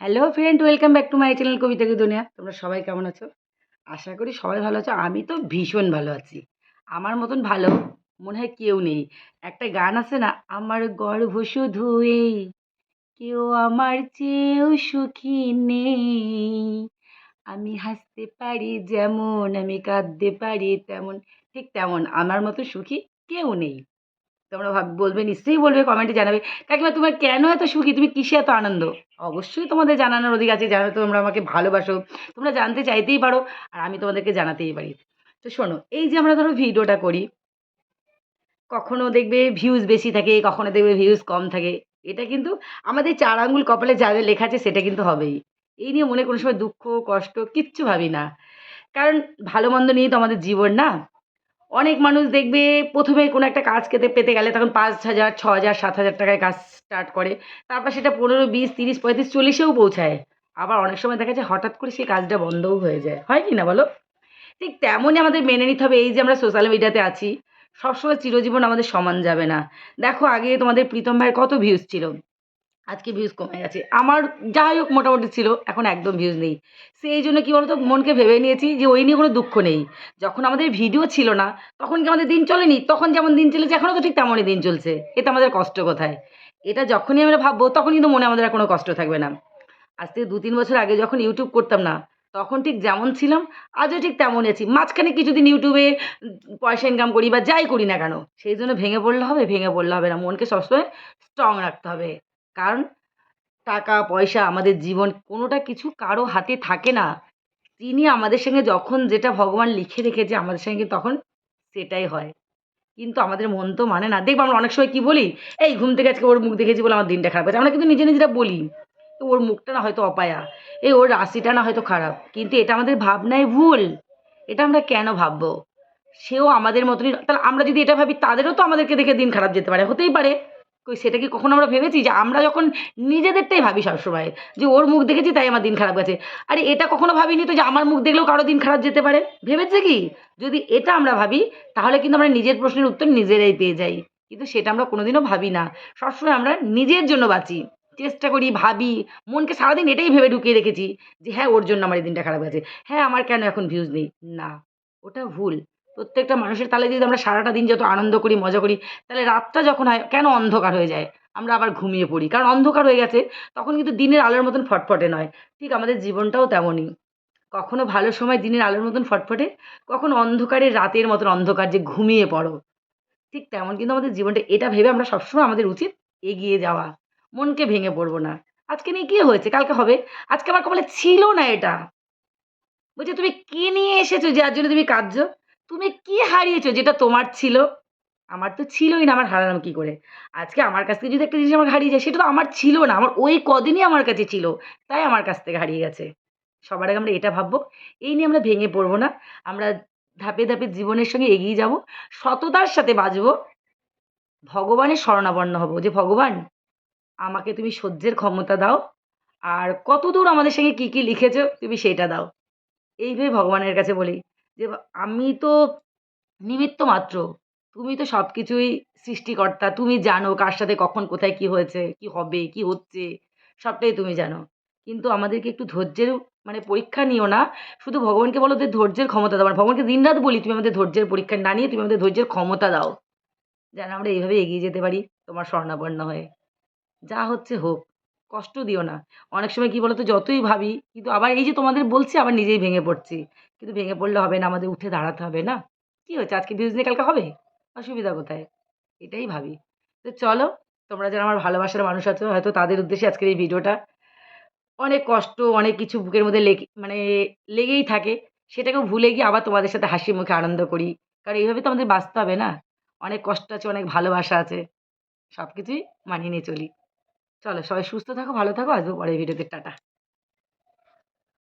Hello friend welcome back to my channel Kobita Duniya তোমরা সবাই কেমন আছো? আশা করি সবাই ভালো আছো। আমি তো ভীষণ ভালো আছি। আমার মতন ভালো মনে হয় কেউ নেই। একটা গান আছে না, আমার গর্ভ শুধু কেউ আমার চেয়েও সুখী নেই। আমি হাসতে পারি যেমন, আমি কাঁদতে পারি তেমন। ঠিক তেমন। আমার মতো সুখী কেউ নেই। তোমরা ভাব, বলবে, নিশ্চয়ই বলবে কমেন্টে জানাবে। কাকিমা, তোমার কেন এত সুখী? তুমি কিসে এত আনন্দ? অবশ্যই তোমাদের জানানোর অধিক আছে জানো তোমরা আমাকে ভালোবাসো। তোমরা জানতে চাইতেই পারো, আর আমি তোমাদেরকে জানাতেই পারি। তো শোনো, এই যে আমরা ধরো ভিডিওটা করি, কখনো দেখবে ভিউজ বেশি থাকে, কখনো দেখবে ভিউজ কম থাকে। এটা কিন্তু আমাদের চার আঙ্গুল কপালে যা যা লেখা আছে, সেটা কিন্তু হবেই। এই নিয়ে মনে কোনো সময় দুঃখ, কষ্ট, কিচ্ছু ভাবি না। কারণ ভালো মন্দ নিয়েই তো আমাদের জীবন না। অনেক মানুষ দেখবে প্রথমে কোনো একটা কাজ খেতে পেতে গেলে তখন পাঁচ হাজার, ছ হাজার, সাত হাজার টাকায় কাজ স্টার্ট করে। তারপর সেটা পনেরো, বিশ, তিরিশ, পঁয়ত্রিশ, চল্লিশেও পৌঁছায়। আবার অনেক সময় দেখা যায় হঠাৎ করে সেই কাজটা বন্ধও হয়ে যায়। হয় কি না বলো? ঠিক তেমনই আমাদের মেনে নিতে হবে এই যে আমরা সোশ্যাল মিডিয়াতে আছি। সবসময় চিরজীবন আমাদের সমান যাবে না। দেখো আগে তোমাদের প্রীতম ভাইয়ের কত ভিউজ ছিল? আজকে ভিউজ কমে গেছে। আমার যাই হোক মোটামুটি ছিল, এখন একদম ভিউজ নেই। সেই জন্য কী বলতো, মনকে ভেবে নিয়েছি যে ওই নিয়ে কোনো দুঃখ নেই। যখন আমাদের ভিডিও ছিল না, তখন কি আমাদের দিন চলেনি? তখন যেমন দিন চলেছে, এখনও তো ঠিক তেমনই দিন চলছে। এতে আমাদের কষ্ট কোথায়? এটা যখনই আমরা ভাববো, তখন কিন্তু মনে আমাদের আর কোনো কষ্ট থাকবে না। আজ থেকে দু তিন বছর আগে যখন ইউটিউব করতাম না, তখন ঠিক যেমন ছিলাম, আজও ঠিক তেমনই আছি। মাঝখানে কিছুদিন ইউটিউবে পয়সা ইনকাম করি বা যাই করি না কেন, সেই জন্য ভেঙে পড়লে হবে, ভেঙে পড়লে হবে না। মনকে সবসময় স্ট্রং রাখতে হবে। কারণ টাকা, পয়সা আমাদের জীবন কোনোটা কিছু কারও হাতে থাকে না। তিনি আমাদের সঙ্গে যখন যেটা ভগবান লিখে রেখেছে আমাদের সঙ্গে তখন সেটাই হয়। কিন্তু আমাদের মন তো মানে না। দেখব আমরা অনেক সময় কী বলি, এই ঘুম থেকে আজকে ওর মুখ দেখেছি বলে আমার দিনটা খারাপ আছে আমরা কিন্তু নিজে নিজেরা বলি, তো ওর মুখটা না হয়তো অপায়া। এই ওর রাশিটা না হয়তো খারাপ। কিন্তু এটা আমাদের ভাবনায় ভুল। এটা আমরা কেন ভাববো? সেও আমাদের মতনই। তাহলে আমরা যদি এটা ভাবি, তাদেরও তো আমাদেরকে দেখে দিন খারাপ যেতে পারে। হতেই পারে। সেটা কি কখনো আমরা ভেবেছি? যে আমরা যখন নিজেদেরটাই ভাবি সবসময়, যে ওর মুখ দেখেছি তাই আমার দিন খারাপ গেছে। আরে এটা কখনো ভাবিনি তো যে আমার মুখ দেখলেও কারও দিন খারাপ যেতে পারে? ভেবেছে কি? যদি এটা আমরা ভাবি, তাহলে কিন্তু আমরা নিজের প্রশ্নের উত্তর নিজেরাই পেয়ে যাই। কিন্তু সেটা আমরা কোনোদিনও ভাবি না। সবসময় আমরা নিজের জন্য বাঁচি। চেষ্টা করি, ভাবি, মনকে সারাদিন এটাই ভেবে ঢুকিয়ে রেখেছি যে হ্যাঁ ওর জন্য আমার এই দিনটা খারাপ গেছে। হ্যাঁ আমার কেন এখন ভিউজ নেই? না, ওটা ভুল। প্রত্যেকটা মানুষের তালে যদি আমরা সারাটা দিন যত আনন্দ করি, মজা করি, তাহলে রাতটা যখন হয়, কেন অন্ধকার হয়ে যায়? আমরা আবার ঘুমিয়ে পড়ি। কারণ অন্ধকার হয়ে গেছে, তখন কিন্তু দিনের আলোর মতন ফটফটে নয়। ঠিক আমাদের জীবনটাও তেমনই। কখনো ভালো সময় দিনের আলোর মতন ফটফটে, কখনো অন্ধকারের রাতের মতন অন্ধকার যে ঘুমিয়ে পড়ো। ঠিক তেমন কিন্তু আমাদের জীবনটা, এটা ভেবে আমরা সবসময় আমাদের উচিত এগিয়ে যাওয়া। মনকে ভেঙে পড়ব না। আজকে নিয়ে কী হয়েছে? কালকে হবে? আজকে আমার কপালে ছিল না এটা। বলছে, তুমি কি নিয়ে এসেছ যার জন্য তুমি কাঁদছো? তুমি কি হারিয়েছো যেটা তোমার ছিল? আমার তো ছিলই না, আমার হারালাম কী করে? আজকে আমার কাছ থেকে যদি একটা জিনিস আমার হারিয়ে যায়, সেটা তো আমার ছিল না, আমার ওই কদিনই আমার কাছে ছিল, তাই আমার কাছ থেকে হারিয়ে গেছে। সবার আগে আমরা এটা ভাববো, এই নিয়ে আমরা ভেঙে পড়ব না, আমরা ধাপে ধাপে জীবনের সঙ্গে এগিয়ে যাব, সততার সাথে বাঁচবো, ভগবানের শরণাপন্ন হব। যে ভগবান, আমাকে তুমি সহ্যের ক্ষমতা দাও, আর কত দূর আমাদের সঙ্গে কী কী লিখেছো, তুমি সেটা দাও। এইভাবে ভগবানের কাছে বলি যে আমি তো নিমিত্ত মাত্র। তুমি তো সব কিছুই সৃষ্টিকর্তা, তুমি জানো কার সাথে কখন কোথায় কী হয়েছে, কী হবে, কী হচ্ছে, সবটাই তুমি জানো। কিন্তু আমাদেরকে একটু ধৈর্যের মানে পরীক্ষা নিও না। শুধু ভগবানকে বলো যে ধৈর্যের ক্ষমতা দাও। ভগবানকে দিনরাত বলি, তুমি আমাদের ধৈর্যের পরীক্ষা না নিয়ে তুমি আমাদের ধৈর্যের ক্ষমতা দাও। যেন আমরা এইভাবে এগিয়ে যেতে পারি তোমার স্বর্ণাপন্ন হয়ে। যা হচ্ছে হোক, কষ্ট দিও না। অনেক সময় কি বলো তো যতই ভাবি, কিন্তু আবার এই যে তোমাদের বলছি, আবার নিজেই ভেঙে পড়ছি। কিন্তু ভেঙে পড়লে হবে না, আমাদের উঠে দাঁড়াতে হবে না। কী হয়েছে? আজকে ভিউজ নিয়ে কালকে হবে? অসুবিধা কোথায়? এটাই ভাবি। তো চলো, তোমরা যারা আমার ভালোবাসার মানুষ আছো, হয়তো তাদের উদ্দেশ্যে আজকের এই ভিডিওটা। অনেক কষ্ট, অনেক কিছু বুকের মধ্যে লেগে মানে লেগেই থাকে। সেটাকেও ভুলে গিয়ে আবার তোমাদের সাথে হাসি মুখে আনন্দ করি। কারণ এইভাবে তো আমাদের বাঁচতে হবে না? অনেক কষ্ট আছে, অনেক ভালোবাসা আছে। সব কিছুই মানিয়ে নিয়ে চলি। চলো, সবাই সুস্থ থাকো, ভালো থাকো। আসব পরের ভিডিওতে টাটা।